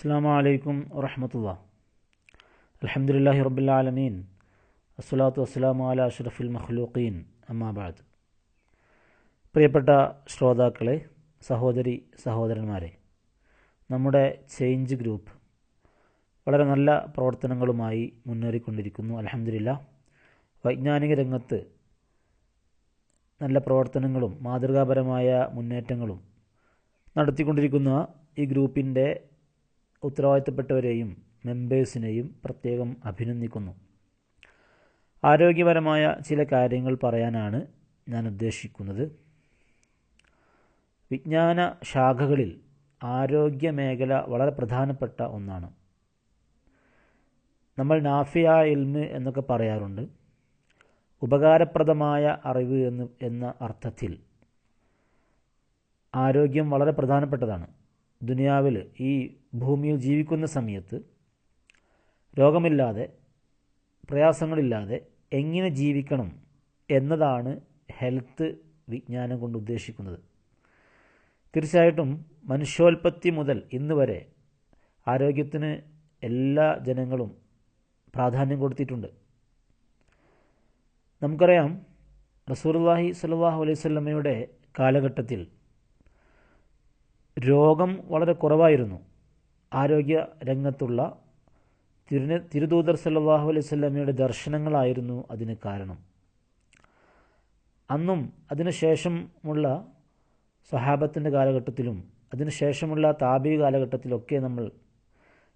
അസ്സാം വലൈക്കും വറഹമത്തുള്ള. അലഹമുല്ലാഹി റബുല്ലാലമീൻ അസ്സലാത്തു വസ്സലാമു അല അഷ്റഫുൽ മഖ്ലൂഖീൻ. അമ്മാബാദ് പ്രിയപ്പെട്ട ശ്രോതാക്കളെ സഹോദരി സഹോദരന്മാരെ നമ്മുടെ ചേഞ്ച് ഗ്രൂപ്പ് വളരെ നല്ല പ്രവർത്തനങ്ങളുമായി മുന്നേറിക്കൊണ്ടിരിക്കുന്നു. അലഹമില്ല വൈജ്ഞാനിക രംഗത്ത് നല്ല പ്രവർത്തനങ്ങളും മാതൃകാപരമായ മുന്നേറ്റങ്ങളും നടത്തിക്കൊണ്ടിരിക്കുന്ന ഈ ഗ്രൂപ്പിന്റെ ഉത്തരവാദിത്തപ്പെട്ടവരെയും മെമ്പേഴ്സിനെയും പ്രത്യേകം അഭിനന്ദിക്കുന്നു. ആരോഗ്യപരമായ ചില കാര്യങ്ങൾ പറയാനാണ് ഞാൻ ഉദ്ദേശിക്കുന്നത്. വിജ്ഞാന ശാഖകളിൽ ആരോഗ്യ മേഖല വളരെ പ്രധാനപ്പെട്ട ഒന്നാണ്. നമ്മൾ നാഫിയ ഇൽമ് എന്നൊക്കെ പറയാറുണ്ട്. ഉപകാരപ്രദമായ അറിവ് എന്ന് എന്ന അർത്ഥത്തിൽ ആരോഗ്യം വളരെ പ്രധാനപ്പെട്ടതാണ്. ദുനിയാവിൽ ഈ ഭൂമിയിൽ ജീവിക്കുന്ന സമയത്ത് രോഗമില്ലാതെ പ്രയാസങ്ങളില്ലാതെ എങ്ങനെ ജീവിക്കണം എന്നതാണ് ഹെൽത്ത് വിജ്ഞാനം കൊണ്ട് ഉദ്ദേശിക്കുന്നത്. തീർച്ചയായിട്ടും മനുഷ്യോൽപത്തി മുതൽ ഇന്ന് വരെ ആരോഗ്യത്തിന് എല്ലാ ജനങ്ങളും പ്രാധാന്യം കൊടുത്തിട്ടുണ്ട്. നമുക്കറിയാം റസൂർല്ലാഹി സലാഹു അലൈഹി കാലഘട്ടത്തിൽ രോഗം വളരെ കുറവായിരുന്നു. ആരോഗ്യ രംഗത്തുള്ള തിരുന തിരുദൂതർ സല്ലാഹു അലൈഹി സ്വല്ലമ്മയുടെ ദർശനങ്ങളായിരുന്നു അതിന് കാരണം. അന്നും അതിനുശേഷമുള്ള സഹാബത്തിന്റെ കാലഘട്ടത്തിലും അതിനുശേഷമുള്ള താബി കാലഘട്ടത്തിലൊക്കെ നമ്മൾ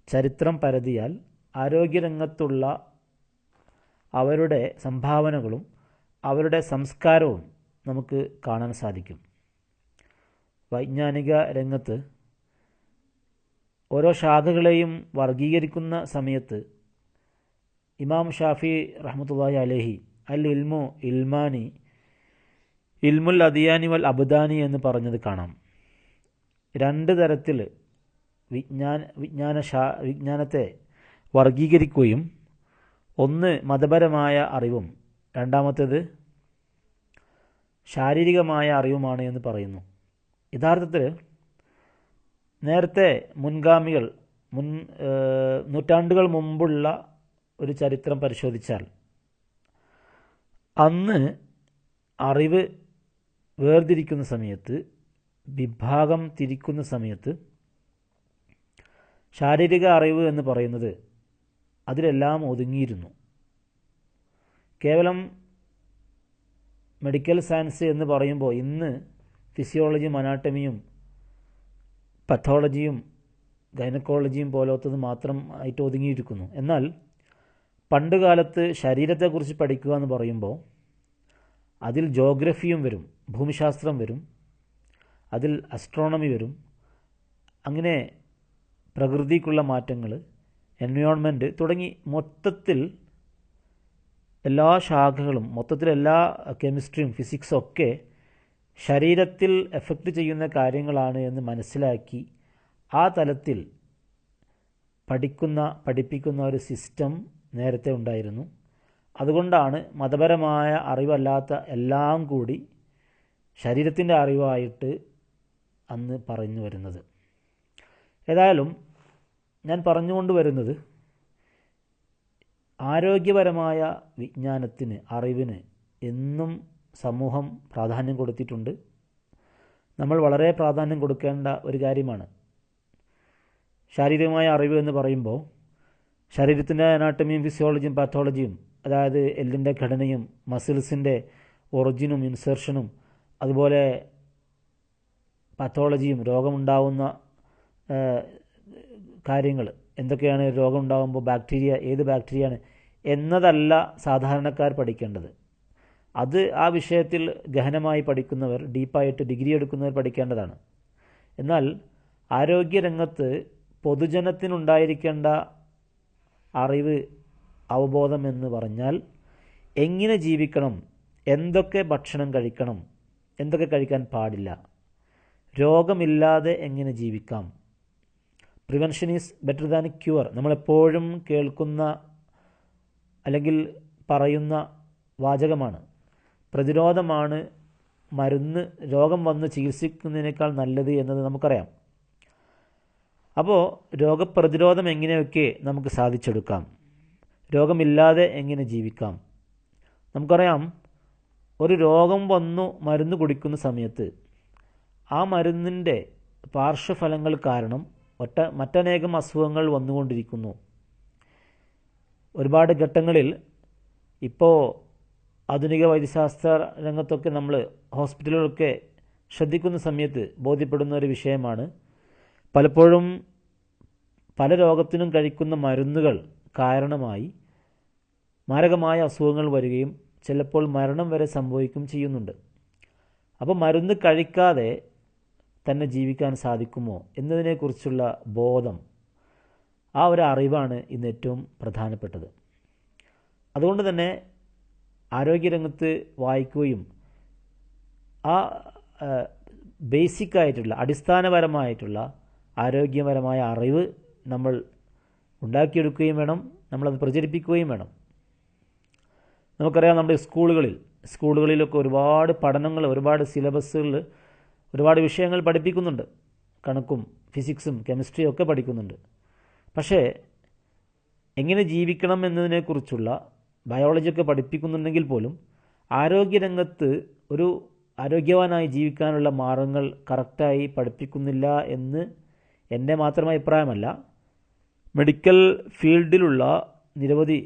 ചരിത്രം പരതിയാൽ ആരോഗ്യരംഗത്തുള്ള അവരുടെ സംഭാവനകളും അവരുടെ സംസ്കാരവും നമുക്ക് കാണാൻ സാധിക്കും. വൈജ്ഞാനിക രംഗത്ത് ഓരോ ശാഖകളെയും വർഗീകരിക്കുന്ന സമയത്ത് ഇമാം ഷാഫി റഹ്മത്തുള്ളാഹി അലഹി അൽ ഇൽമു ഇൽമാനി ഇൽമുൽ അദിയാനി വൽ അബുദാനി എന്ന് പറഞ്ഞത് കാണാം. രണ്ട് തരത്തിൽ വിജ്ഞാന വിജ്ഞാന ശാ വിജ്ഞാനത്തെ വർഗീകരിക്കുകയും ഒന്ന് മതപരമായ അറിവും രണ്ടാമത്തേത് ശാരീരികമായ അറിവുമാണ് എന്ന് പറയുന്നു. യഥാർത്ഥത്തിൽ നേരത്തെ മുൻഗാമികൾ മുൻ നൂറ്റാണ്ടുകൾ മുമ്പുള്ള ഒരു ചരിത്രം പരിശോധിച്ചാൽ അന്ന് അറിവ് വേർതിരിക്കുന്ന സമയത്ത് വിഭാഗം തിരിക്കുന്ന സമയത്ത് ശാരീരിക അറിവ് എന്ന് പറയുന്നത് അതിലെല്ലാം ഒതുങ്ങിയിരുന്നു. കേവലം മെഡിക്കൽ സയൻസ് എന്ന് പറയുമ്പോൾ ഇന്ന് ഫിസിയോളജിയും അനാട്ടമിയും പത്തോളജിയും ഗൈനക്കോളജിയും പോലത്തത് മാത്രം ആയിട്ട് ഒതുങ്ങിയിരിക്കുന്നു. എന്നാൽ പണ്ട് കാലത്ത് ശരീരത്തെക്കുറിച്ച് പഠിക്കുക എന്ന് പറയുമ്പോൾ അതിൽ ജോഗ്രഫിയും വരും ഭൂമിശാസ്ത്രം വരും അതിൽ അസ്ട്രോണമി വരും. അങ്ങനെ പ്രകൃതിക്കുള്ള മാറ്റങ്ങൾ എൻവയോൺമെന്റ് തുടങ്ങി മൊത്തത്തിൽ എല്ലാ ശാഖകളും മൊത്തത്തിൽ എല്ലാ കെമിസ്ട്രിയും ഫിസിക്സും ഒക്കെ ശരീരത്തിൽ എഫക്റ്റ് ചെയ്യുന്ന കാര്യങ്ങളാണ് എന്ന് മനസ്സിലാക്കി ആ തലത്തിൽ പഠിക്കുന്ന പഠിപ്പിക്കുന്ന ഒരു സിസ്റ്റം നേരത്തെ ഉണ്ടായിരുന്നു. അതുകൊണ്ടാണ് മതപരമായ അറിവല്ലാത്ത എല്ലാം കൂടി ശരീരത്തിന്റെ അറിവായിട്ട് അന്ന് പറഞ്ഞു വരുന്നത്. ഏതായാലും ഞാൻ പറഞ്ഞുകൊണ്ട് വരുന്നത് ആരോഗ്യപരമായ വിജ്ഞാനത്തിന് അറിവിന് എന്നും സമൂഹം പ്രാധാന്യം കൊടുത്തിട്ടുണ്ട്. നമ്മൾ വളരെ പ്രാധാന്യം കൊടുക്കേണ്ട ഒരു കാര്യമാണ്. ശാരീരികമായ അറിവ് എന്ന് പറയുമ്പോൾ ശരീരത്തിന്റെ അനാട്ടമിയും ഫിസിയോളജിയും പാത്തോളജിയും അതായത് എല്ലിന്റെ ഘടനയും മസിൽസിന്റെ ഒറിജിനും ഇൻസെർഷനും അതുപോലെ പത്തോളജിയും രോഗമുണ്ടാവുന്ന കാര്യങ്ങൾ എന്തൊക്കെയാണ് രോഗമുണ്ടാകുമ്പോൾ ബാക്ടീരിയ ഏത് ബാക്ടീരിയയാണ് എന്നതല്ല സാധാരണക്കാർ പഠിക്കേണ്ടത്. അത് ആ വിഷയത്തിൽ ഗഹനമായി പഠിക്കുന്നവർ ഡീപ്പായിട്ട് ഡിഗ്രി എടുക്കുന്നവർ പഠിക്കേണ്ടതാണ്. എന്നാൽ ആരോഗ്യരംഗത്ത് പൊതുജനത്തിനുണ്ടായിരിക്കേണ്ട അറിവ് അവബോധം എന്ന് പറഞ്ഞാൽ എങ്ങനെ ജീവിക്കണം എന്തൊക്കെ ഭക്ഷണം കഴിക്കണം എന്തൊക്കെ കഴിക്കാൻ പാടില്ല രോഗമില്ലാതെ എങ്ങനെ ജീവിക്കാം. Prevention is better than cure നമ്മളെപ്പോഴും കേൾക്കുന്ന അല്ലെങ്കിൽ പറയുന്ന വാചകമാണ്. പ്രതിരോധമാണ് മരുന്ന് രോഗം വന്ന് ചികിത്സിക്കുന്നതിനേക്കാൾ നല്ലത് എന്നത് നമുക്കറിയാം. അപ്പോൾ രോഗപ്രതിരോധം എങ്ങനെയൊക്കെ നമുക്ക് സാധിച്ചെടുക്കാം? രോഗമില്ലാതെ എങ്ങനെ ജീവിക്കാം? നമുക്കറിയാം ഒരു രോഗം വന്നു മരുന്ന് കുടിക്കുന്ന സമയത്ത് ആ മരുന്നിന്റെ പാർശ്വഫലങ്ങൾ കാരണം ഒറ്റ മറ്റനേകം അസുഖങ്ങൾ വന്നുകൊണ്ടിരിക്കുന്നു. ഒരുപാട് ഘട്ടങ്ങളിൽ ഇപ്പോൾ ആധുനിക വൈദ്യശാസ്ത്ര രംഗത്തൊക്കെ നമ്മൾ ഹോസ്പിറ്റലുകളൊക്കെ ശ്രദ്ധിക്കുന്ന സമയത്ത് ബോധ്യപ്പെടുന്ന ഒരു വിഷയമാണ്. പലപ്പോഴും പല രോഗത്തിനും കഴിക്കുന്ന മരുന്നുകൾ കാരണമായി മാരകമായ അസുഖങ്ങൾ വരികയും ചിലപ്പോൾ മരണം വരെ സംഭവിക്കുകയും ചെയ്യുന്നുണ്ട്. അപ്പോൾ മരുന്ന് കഴിക്കാതെ തന്നെ ജീവിക്കാൻ സാധിക്കുമോ എന്നതിനെക്കുറിച്ചുള്ള ബോധം ആ ഒരു അറിവാണ് ഇന്ന് ഏറ്റവും പ്രധാനപ്പെട്ടത്. അതുകൊണ്ട് തന്നെ ആരോഗ്യരംഗത്ത് വായിക്കുകയും ആ ബേസിക് ആയിട്ടുള്ള അടിസ്ഥാനപരമായിട്ടുള്ള ആരോഗ്യപരമായ അറിവ് നമ്മൾ ഉണ്ടാക്കിയെടുക്കുകയും വേണം നമ്മളത് പ്രചരിപ്പിക്കുകയും വേണം. നമുക്കറിയാം നമ്മുടെ സ്കൂളുകളിൽ സ്കൂളുകളിലൊക്കെ ഒരുപാട് പഠനങ്ങൾ ഒരുപാട് സിലബസുകൾ ഒരുപാട് വിഷയങ്ങൾ പഠിപ്പിക്കുന്നുണ്ട്. കണക്കും ഫിസിക്സും കെമിസ്ട്രിയും ഒക്കെ പഠിക്കുന്നുണ്ട്. പക്ഷേ എങ്ങനെ ജീവിക്കണം എന്നതിനെക്കുറിച്ചുള്ള ബയോളജിയൊക്കെ പഠിപ്പിക്കുന്നുണ്ടെങ്കിൽ പോലും ആരോഗ്യരംഗത്ത് ഒരു ആരോഗ്യവാനായി ജീവിക്കാനുള്ള മാർഗങ്ങൾ കറക്റ്റായി പഠിപ്പിക്കുന്നില്ല എന്ന് എന്റെ മാത്രം അഭിപ്രായമല്ല. മെഡിക്കൽ ഫീൽഡിലുള്ള നിരവധി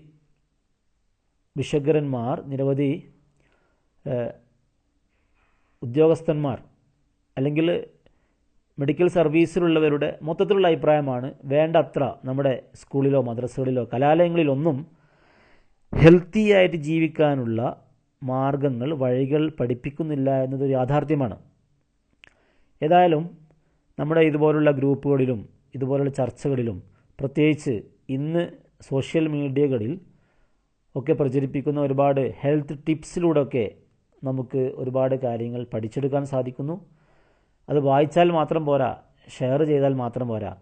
വിശകരന്മാർ നിരവധി ഉദ്യോഗസ്ഥന്മാർ അല്ലെങ്കിൽ മെഡിക്കൽ സർവീസിലുള്ളവരുടെ മൊത്തത്തിലുള്ള അഭിപ്രായമാണ് വേണ്ടത്ര നമ്മുടെ സ്കൂളിലോ മദ്രസകളിലോ കലാലയങ്ങളിലൊന്നും ഹെൽത്തി ആയിട്ട് ജീവിക്കാനുള്ള മാർഗങ്ങൾ വഴികൾ പഠിപ്പിക്കുന്നില്ല എന്നത് യാഥാർത്ഥ്യമാണ്. ഏതായാലും നമ്മുടെ ഇതുപോലുള്ള ഗ്രൂപ്പുകളിലും ഇതുപോലുള്ള ചർച്ചകളിലും പ്രത്യേകിച്ച് ഇന്ന് സോഷ്യൽ മീഡിയകളിൽ ഒക്കെ പ്രചരിപ്പിക്കുന്ന ഒരുപാട് ഹെൽത്ത് ടിപ്സിലൂടെയൊക്കെ നമുക്ക് ഒരുപാട് കാര്യങ്ങൾ പഠിച്ചെടുക്കാൻ സാധിക്കുന്നു. അത് വായിച്ചാൽ മാത്രം പോരാ ഷെയർ ചെയ്താൽ മാത്രം പോരാ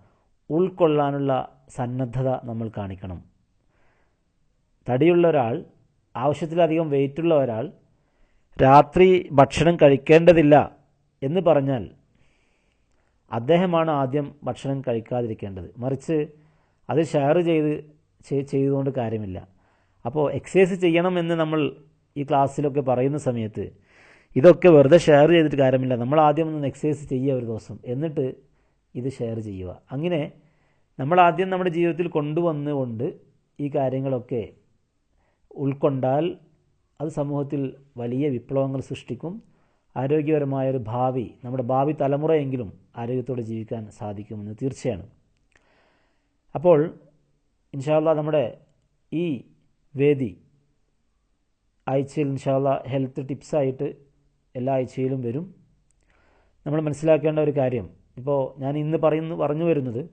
ഉൾക്കൊള്ളാനുള്ള സന്നദ്ധത നമ്മൾ കാണിക്കണം. തടിയുള്ള ഒരാൾ ആവശ്യത്തിലധികം വെയിറ്റുള്ള ഒരാൾ രാത്രി ഭക്ഷണം കഴിക്കേണ്ടതില്ല എന്ന് പറഞ്ഞാൽ അദ്ദേഹമാണ് ആദ്യം ഭക്ഷണം കഴിക്കാതിരിക്കേണ്ടത്. മറിച്ച് അത് ഷെയർ ചെയ്ത് ചെയ്തുകൊണ്ട് കാര്യമില്ല. അപ്പോൾ എക്സസൈസ് ചെയ്യണമെന്ന് നമ്മൾ ഈ ക്ലാസ്സിലൊക്കെ പറയുന്ന സമയത്ത് ഇതൊക്കെ വെറുതെ ഷെയർ ചെയ്തിട്ട് കാര്യമില്ല. നമ്മൾ ആദ്യം ഒന്ന് എക്സസൈസ് ചെയ്യുക ഒരു ദിവസം. എന്നിട്ട് ഇത് ഷെയർ ചെയ്യുക. അങ്ങനെ നമ്മൾ ആദ്യം നമ്മുടെ ജീവിതത്തിൽ കൊണ്ടുവന്നുകൊണ്ട് ഈ കാര്യങ്ങളൊക്കെ ഉൾക്കൊണ്ടാൽ അത് സമൂഹത്തിൽ വലിയ വിപ്ലവങ്ങൾ സൃഷ്ടിക്കും. ആരോഗ്യപരമായൊരു ഭാവി നമ്മുടെ ഭാവി തലമുറയെങ്കിലും ആരോഗ്യത്തോടെ ജീവിക്കാൻ സാധിക്കുമെന്ന് തീർച്ചയാണ്. അപ്പോൾ ഇൻഷാല്ല നമ്മുടെ ഈ വേദി ആഴ്ചയിൽ ഇൻഷാല്ല ഹെൽത്ത് ടിപ്സായിട്ട് എല്ലാ ആഴ്ചയിലും വരും. നമ്മൾ മനസ്സിലാക്കേണ്ട ഒരു കാര്യം ഇപ്പോൾ ഞാൻ ഇന്ന് പറയുന്നു പറഞ്ഞു വരുന്നത്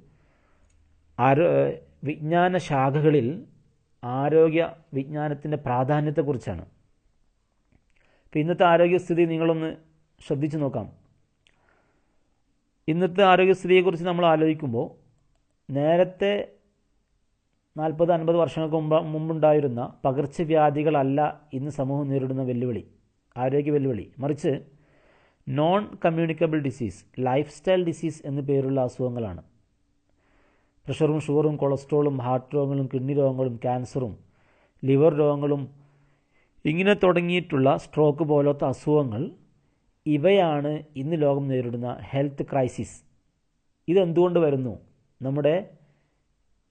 ആരോ വിജ്ഞാന ശാഖകളിൽ ആരോഗ്യ വിജ്ഞാനത്തിന്റെ പ്രാധാന്യത്തെക്കുറിച്ചാണ്. ഇപ്പം ഇന്നത്തെ ആരോഗ്യസ്ഥിതി നിങ്ങളൊന്ന് ശ്രദ്ധിച്ചു നോക്കാം. ഇന്നത്തെ ആരോഗ്യസ്ഥിതിയെക്കുറിച്ച് നമ്മൾ ആലോചിക്കുമ്പോൾ നേരത്തെ നാൽപ്പത് അൻപത് വർഷങ്ങൾക്ക് മുമ്പ് മുമ്പുണ്ടായിരുന്ന പകർച്ചവ്യാധികളല്ല ഇന്ന് സമൂഹം നേരിടുന്ന വെല്ലുവിളി ആരോഗ്യ വെല്ലുവിളി. മറിച്ച് non communicable disease lifestyle disease എന്നു പേരുള്ള അസുഖങ്ങളാണ്. പ്രഷറും ഷുഗറും കൊളസ്ട്രോളും ഹാർട്ട് രോഗങ്ങളും കിഡ്നി രോഗങ്ങളും ക്യാൻസറും ലിവർ രോഗങ്ങളും ഇങ്ങനെ തുടങ്ങിയിട്ടുള്ള സ്ട്രോക്ക് പോലത്തെ അസുഖങ്ങൾ ഇവയാണ് ഇന്ന് ലോകം നേരിടുന്ന ഹെൽത്ത് ക്രൈസിസ് ഇതെന്തുകൊണ്ട് വരുന്നു? നമ്മുടെ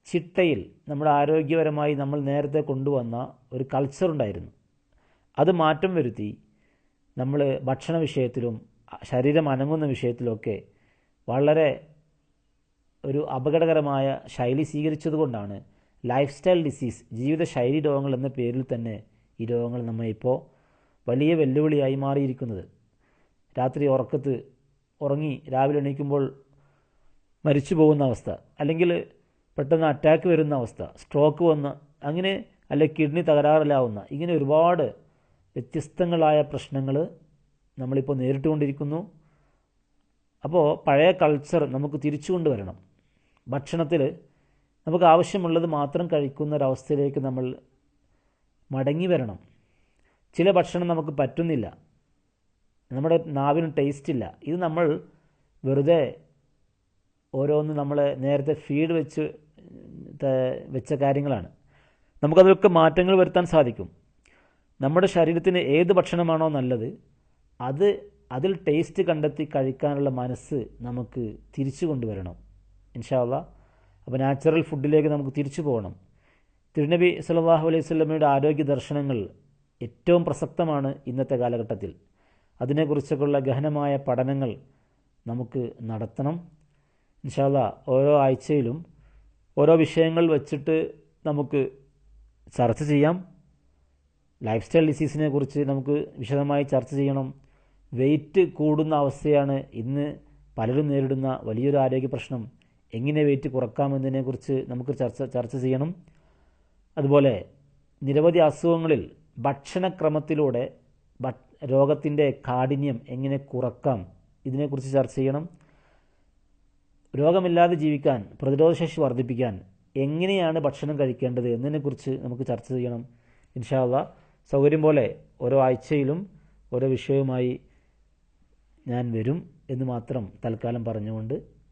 ചിട്ടയിൽ നമ്മുടെ ആരോഗ്യപരമായി നമ്മൾ നേരത്തെ കൊണ്ടുവന്ന ഒരു കൾച്ചർ ഉണ്ടായിരുന്നു. അത് മാറ്റം വരുത്തി നമ്മൾ ഭക്ഷണ വിഷയത്തിലും ശരീരം അനങ്ങുന്ന വിഷയത്തിലൊക്കെ വളരെ ഒരു അപകടകരമായ ശൈലി സ്വീകരിച്ചതുകൊണ്ടാണ് ലൈഫ് സ്റ്റൈൽ ഡിസീസ് ജീവിതശൈലി രോഗങ്ങൾ എന്ന പേരിൽ തന്നെ ഈ രോഗങ്ങൾ നമ്മെ ഇപ്പോൾ വലിയ വെല്ലുവിളിയായി മാറിയിരിക്കുന്നത്. രാത്രി ഉറക്കത്ത് ഉറങ്ങി രാവിലെ എണീക്കുമ്പോൾ മരിച്ചു പോകുന്ന അവസ്ഥ അല്ലെങ്കിൽ പെട്ടെന്ന് അറ്റാക്ക് വരുന്ന അവസ്ഥ സ്ട്രോക്ക് വന്ന അങ്ങനെ അല്ലെ കിഡ്നി തകരാറിലാവുന്ന ഇങ്ങനെ ഒരുപാട് വ്യത്യസ്തങ്ങളായ പ്രശ്നങ്ങൾ നമ്മളിപ്പോൾ നേരിട്ടുകൊണ്ടിരിക്കുന്നു. അപ്പോൾ പഴയ കൾച്ചർ നമുക്ക് തിരിച്ചു കൊണ്ടുവരണം. ഭക്ഷണത്തിൽ നമുക്ക് ആവശ്യമുള്ളത് മാത്രം കഴിക്കുന്ന ഒരവസ്ഥയിലേക്ക് നമ്മൾ മടങ്ങി വരണം. ചില ഭക്ഷണം നമുക്ക് പറ്റുന്നില്ല. നമ്മുടെ നാവിന് ടേസ്റ്റ് ഇല്ല ഇത് നമ്മൾ വെറുതെ ഓരോന്ന് നമ്മൾ നേരത്തെ ഫീഡ് വെച്ച് വെച്ച കാര്യങ്ങളാണ്. നമുക്കതിലൊക്കെ മാറ്റങ്ങൾ വരുത്താൻ സാധിക്കും. നമ്മുടെ ശരീരത്തിന് ഏത് ഭക്ഷണമാണോ നല്ലത് അത് അതിൽ ടേസ്റ്റ് കണ്ടെത്തി കഴിക്കാനുള്ള മനസ്സ് നമുക്ക് തിരിച്ചു കൊണ്ടുവരണം. ഇൻഷാല്ല അപ്പോൾ നാച്ചുറൽ ഫുഡിലേക്ക് നമുക്ക് തിരിച്ചു പോകണം. തിരുനബി സല്ലല്ലാഹു അലൈഹി സ്വലമയുടെ ആരോഗ്യ ദർശനങ്ങൾ ഏറ്റവും പ്രസക്തമാണ് ഇന്നത്തെ കാലഘട്ടത്തിൽ. അതിനെക്കുറിച്ചൊക്കെയുള്ള ഗഹനമായ പഠനങ്ങൾ നമുക്ക് നടത്തണം. ഇൻഷാല്ല ഓരോ ആഴ്ചയിലും ഓരോ വിഷയങ്ങൾ വച്ചിട്ട് നമുക്ക് ചർച്ച ചെയ്യാം. ലൈഫ് സ്റ്റൈൽ ഡിസീസിനെ കുറിച്ച് നമുക്ക് വിശദമായി ചർച്ച ചെയ്യണം. വെയിറ്റ് കൂടുന്ന അവസ്ഥയാണ് ഇന്ന് പലരും നേരിടുന്ന വലിയൊരു ആരോഗ്യ പ്രശ്നം. എങ്ങനെ വെയിറ്റ് കുറക്കാമെന്നതിനെക്കുറിച്ച് നമുക്ക് ചർച്ച ചർച്ച ചെയ്യണം. അതുപോലെ നിരവധി അസുഖങ്ങളിൽ ഭക്ഷണക്രമത്തിലൂടെ രോഗത്തിന്റെ കാഠിന്യം എങ്ങനെ കുറക്കാം ഇതിനെക്കുറിച്ച് ചർച്ച ചെയ്യണം. രോഗമില്ലാതെ ജീവിക്കാൻ പ്രതിരോധശേഷി വർദ്ധിപ്പിക്കാൻ എങ്ങനെയാണ് ഭക്ഷണം കഴിക്കേണ്ടത് എന്നതിനെക്കുറിച്ച് നമുക്ക് ചർച്ച ചെയ്യണം. ഇൻഷാല്ല സൗകര്യം പോലെ ഓരോ ആഴ്ചയിലും ഓരോ വിഷയവുമായി ഞാൻ വരും എന്ന് മാത്രം തൽക്കാലം പറഞ്ഞുകൊണ്ട്